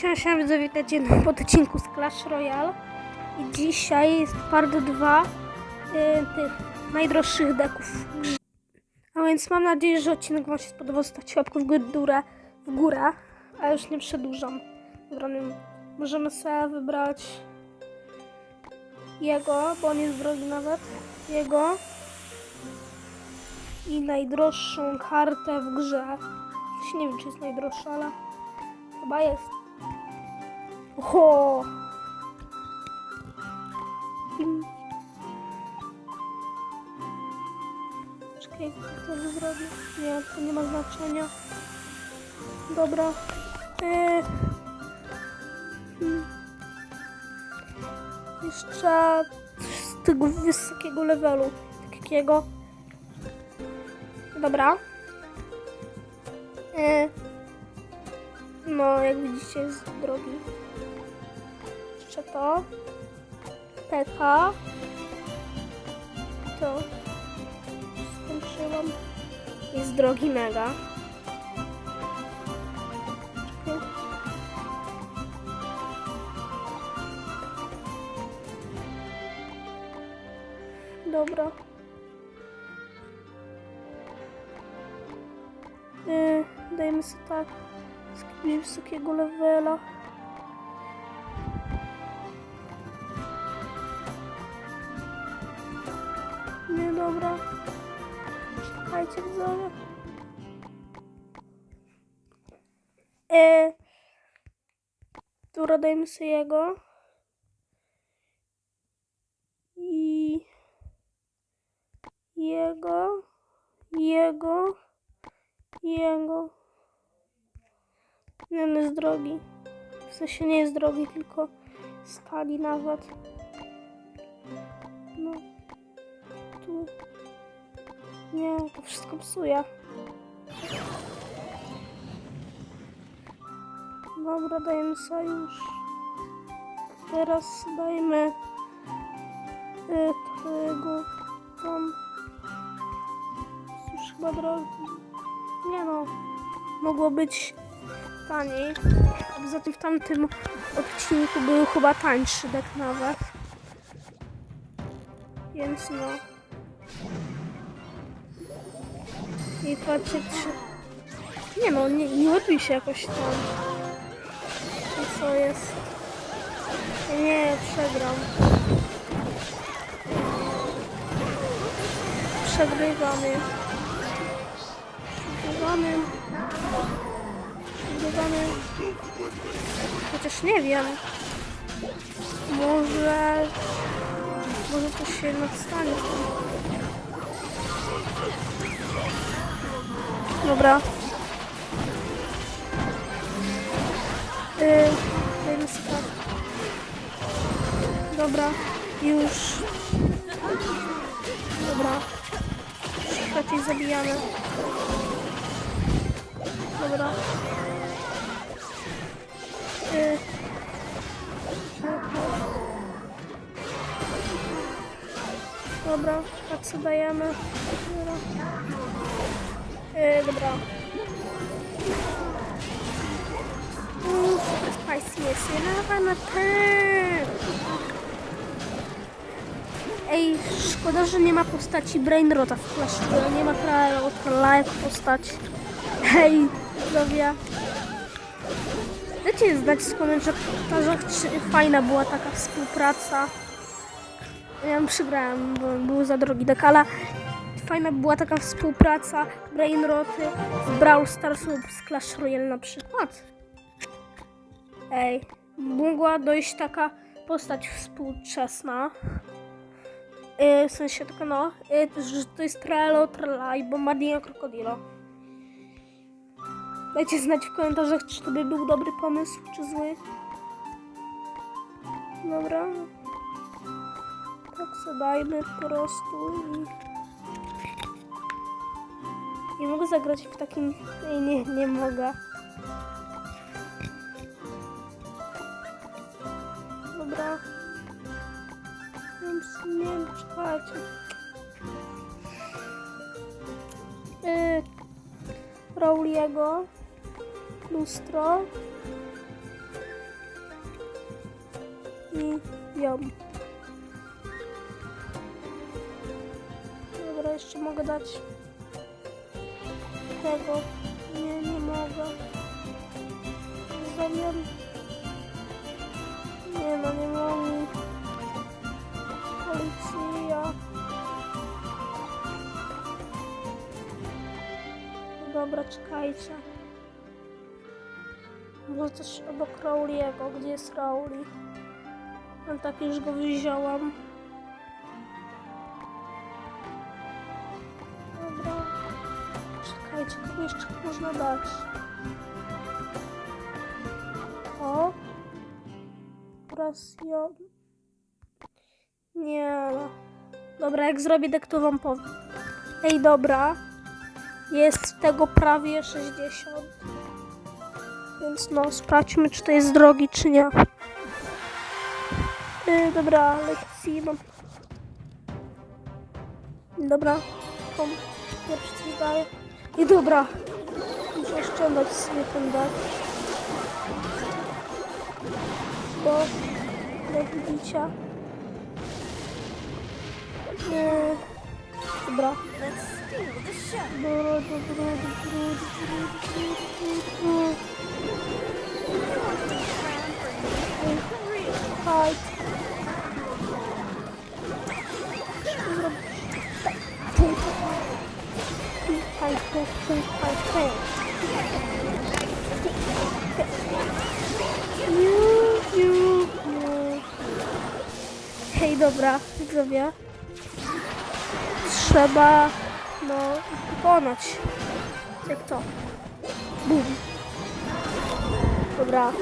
Siema, widzowie, witajcie na odcinku z Clash Royale i dzisiaj jest part 2 y, tych najdroższych deków. A więc mam nadzieję, że odcinek Wam się spodobał, zostawcie łapkę w górę, w górę, a już nie przedłużam. Dobra, możemy sobie wybrać jego, bo on jest drogi nawet, jego i najdroższą kartę w grze. Nie wiem, czy jest najdroższa, ale chyba jest. Oho! Pim. Czekaj, to zrobię? Nie, to nie ma znaczenia. Dobra. Eee. Jeszcze z tego wysokiego levelu. Takiego. Dobra. Eee. No, jak widzicie, jest drogi. Jeszcze to. PK. To. Skończyłam. Jest drogi mega. Dobra. Yy, dajmy sobie tak z wysokiego levela. Dobra. Czekajcie, widzowie. E, dobra, dajmy sobie jego. I jego, jego, jego. Nie, on jest drogi. W sensie nie jest drogi, tylko stali nawet. Tu. Nie, to wszystko psuje. Dobra, dajemy sojusz. Teraz dajmy y, tego tam. Chyba drogi. Nie no, mogło być taniej. Poza tym w tamtym odcinku był chyba tańszy dek nawet. Więc no. I patrzcie, trzy... Nie no, nie, nie ładuj się jakoś tam. I co jest? Nie, przegram. Przegrywamy. Przegrywamy. Przegrywamy. Chociaż nie wiem. Może... Może coś się jednak Dobra. Yy, sobie. Dobra, już. Dobra. Raczej zabijamy. Dobra. Yy. Dobra, tak co dajemy. Dobra. Yy, dobra. Uff, spicy jest. Ja na. Ej, szkoda, że nie ma postaci Brainrota w Clash. Nie ma Trailotla jako postać. Hej, zdrowia. Dajcie znać w komentarzach, czy fajna była taka współpraca. Ja przegrałem, bo był za drogi dekala. Fajna była taka współpraca Brainroty z Brawl Stars lub z Clash Royale na przykład. Ej, mogła dojść taka postać współczesna. Yy, w sensie no, yy, że to jest Trello, Trela i Bombardino Krokodilo. Dajcie znać w komentarzach, czy to by był dobry pomysł, czy zły. Dobra. Tak zadajmy po prostu i... Nie mogę zagrać w takim... Nie, nie, mogę. Dobra. Nie wiem, czekajcie. Yy, Rowliego. Lustro. i ją. Dobra, jeszcze mogę dać tego. Nie, nie mogę. Zamian. Nie no, nie mogę. Policja. Dobra, czekajcie. Może coś obok Rowley'ego. Gdzie jest Rowley? No tak, już go wzięłam. Co jeszcze można dać? O. Presjon. Nie no. Dobra, jak zrobię, tak to wam powiem. Ej, dobra. Jest tego prawie 60. Więc no, sprawdźmy, czy to jest drogi, czy nie. Yy, dobra, lekcji mam. Dobra, kom pierwszy coś daje. I dobra, muszę oszczędzać sobie ten dach. Bo, jak widzicie, nie, dobra. The show. Dobra, dobra, dobra, dobra, dobra. Round Hej, dobra, widzowie. Trzeba, no, pokonać. Jak to? Bum. Dobra.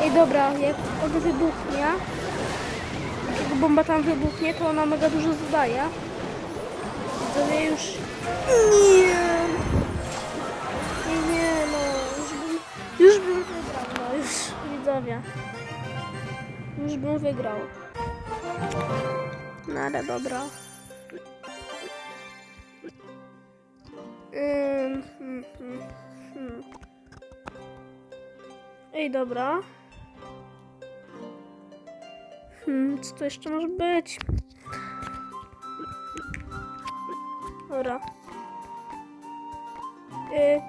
Ej, dobra, jak on wybuchnie, jak bomba tam wybuchnie, to ona mega dużo zadaje. Widzowie już... Nie! Nie, nie, no, już bym, już bym wygrał, no, już, widzowie. Już bym wygrał. No ale dobra. Ym, hmm, hmm, hmm. Ej, dobra. Hmm, co to jeszcze może być? Dobra. Yy,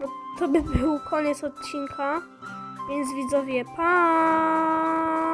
no to by był koniec odcinka. Więc widzowie, pa!